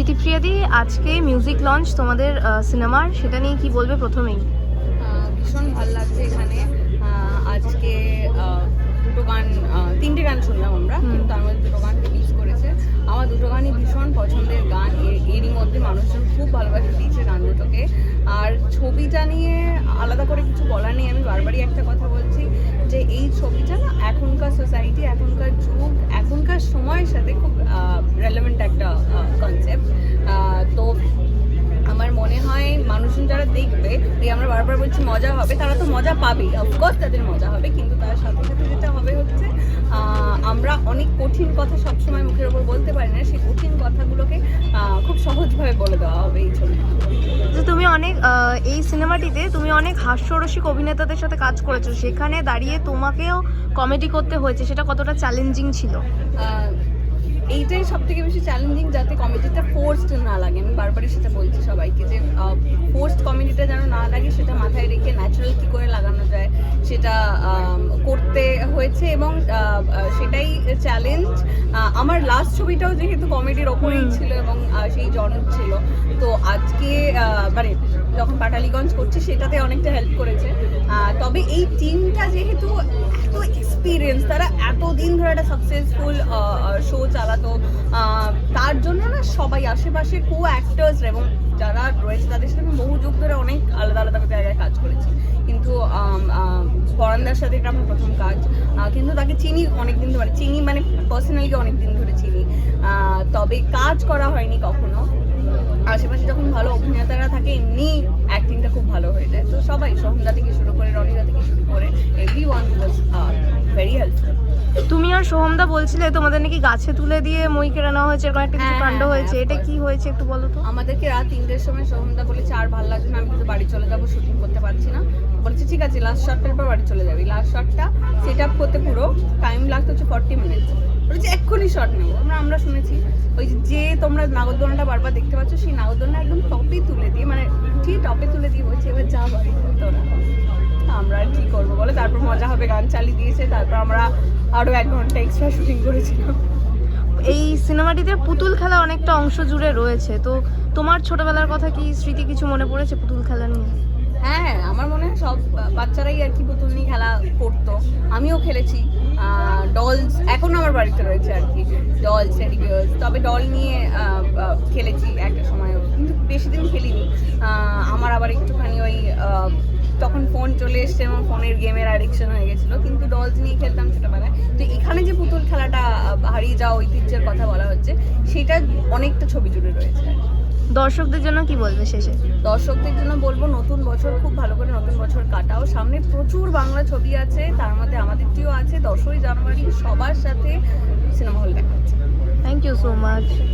দিতিপ্রিয়াদি আজকে music launch তোমাদের সিনেমার সেটা নিয়ে কি বলবে প্রথমেই? ভীষণ ভালো লাগছে এখানে। আজকে দুটো গান তিনটে গান শুনলাম আমরা কিন্তু তার মধ্যে দুটো গান রিলিজ করেছে। আমার দুটো গানই ভীষণ পছন্দের গান। এরই মধ্যে মানুষজন খুব ভালোবাসা দিয়েছে গান দুটোকে। আর ছবিটা নিয়ে আলাদা করে কিছু বলার নেই আমি বারবারই একটা কথা বলছি যে এই ছবিটা না এখনকার সোসাইটি এখনকার যুগ এখনকার সময়ের সাথে খুব রেলেভেন্ট একটা যারা দেখবে এই আমরা বারবার বলছি মজা হবে তারা তো মজা পাবেই। অফকোর্স তাদের মজা হবে কিন্তু তার সাথে সাথে যেটা হবে হচ্ছে আমরা অনেক কঠিন কথা সবসময় মুখের ওপর বলতে পারি না সেই কঠিন কথাগুলোকে খুব সহজভাবে বলে দেওয়া হবে এই ছবিটা যে তুমি অনেক এই সিনেমাটিতে তুমি অনেক হাস্যরসিক অভিনেতাদের সাথে কাজ করেছ সেখানে দাঁড়িয়ে তোমাকেও কমেডি করতে হয়েছে সেটা কতটা চ্যালেঞ্জিং ছিল? এইটাই সব থেকে বেশি চ্যালেঞ্জিং যাতে কমেডিটা ফোর্সড না লাগে। বারবারই সেটা বলছি সবাইকে যে ফোর্সড কমেডিটা যেন না লাগে, সেটা মাথায় রেখে ন্যাচারাল কী করে লাগানো যায় সেটা করতে হয়েছে এবং সেটাই চ্যালেঞ্জ আমার লাস্ট ছবিটাও যেহেতু কমেডির ওপরেই ছিল এবং সেই জনক ছিল। তো আজকে মানে যখন পাটালিগঞ্জ করছি সেটাতে অনেকটা হেল্প করেছে। তবে এই টিমটা যেহেতু এত এক্সপিরিয়েন্স তারা এতদিন ধরে একটা সাকসেসফুল শো চালাতো তার জন্য না সবাই আশেপাশে কো অ্যাক্টার্স এবং যারা রয়েছে, তাদের সাথে আমি বহু যুগ ধরে অনেক আলাদা আলাদা জায়গায় কাজ করেছি। কিন্তু পরান্দার সাথে এটা আমার প্রথম কাজ। কিন্তু তাকে চিনি অনেক দিন ধরে চিনি মানে পার্সোনালি অনেক দিন ধরে চিনি। তবে কাজ করা হয়নি কখনো। আশেপাশে যখন ভালো অভিনেতারা থাকে, এমনি অ্যাক্টিংটা খুব ভালো হয়ে যায়। তো সবাই সহন্দা থেকে শুরু করে রনিদা থেকে শুরু করে every one was very helpful তুমি আর সোহমদা বলছিলে তোমাদের নাকি গাছে তুলে দিয়ে মই কেড়ে নেওয়া হয়েছে এরকম একটা কিছু হ্যাঁ, কাণ্ড হ্যাঁ, হয়েছে হ্যাঁ, এটা কি হয়েছে একটু বলো তো? আমাদেরকে রাত তিনটের সময় সোহমদা বলেছে আর ভালো লাগছে না আমি কিন্তু বাড়ি চলে যাব শুটিং করতে পারছি না। বলেছে ঠিক আছে লাস্ট শটটার পর বাড়ি চলে যাবি। লাস্ট শটটা সেট আপ করতে পুরো টাইম লাগতো হচ্ছে ফর্টি মিনিটস বলেছে এক্ষুনি শট নেব। আমরা আমরা শুনেছি ওই যে- তোমরা নাগরদোলনাটা বারবার দেখতে পাচ্ছ সেই নাগরদোলনা একদম টপে তুলে দিয়ে মানে ঠিক টপে তুলে দিয়ে বলছে এবার যা বাড়ি কি তারপর মজা হবে গান চালিয়ে দিয়েছে তারপর আমরা আরও এক ঘণ্টা এক্সট্রা শুটিং করেছিলাম। এই সিনেমাটিতে পুতুল খেলা অনেকটা অংশ জুড়ে রয়েছে তো তোমার ছোটবেলার কথা কি স্মৃতি কিছু মনে পড়েছে পুতুল খেলা নিয়ে? হ্যাঁ হ্যাঁ আমার মনে হয় সব বাচ্চারাই আর কি পুতুল নিয়ে খেলা করতো। আমিও খেলেছি ডলস এখন আমার বাড়িতে রয়েছে আর কি ডলস টেডিবিয়ার্স তবে ডল নিয়ে খেলেছি একটা সময় কিন্তু বেশি দিন খেলিনি। আমার আবার একটুখানি ওই তখন ফোন চলে এসছে এবং ফোনের গেমের অ্যাডিকশন হয়ে গেছিল। কিন্তু ডলস নিয়ে খেলতাম ছোটোবেলায়। তো এখানে যে পুতুল খেলাটা হারিয়ে যাওয়া ঐতিহ্যের কথা বলা হচ্ছে সেটা অনেকটা ছবি জুড়ে রয়েছে। দর্শকদের জন্য কি বলবে শেষে? দর্শকদের জন্য বলব নতুন বছর খুব ভালো করে নতুন বছর কাটাও। সামনে প্রচুর বাংলা ছবি আছে তার মধ্যে আমাদেরটিও আছে। দশই জানুয়ারি সবার সাথে সিনেমা হল দেখা হচ্ছে। Thank you so much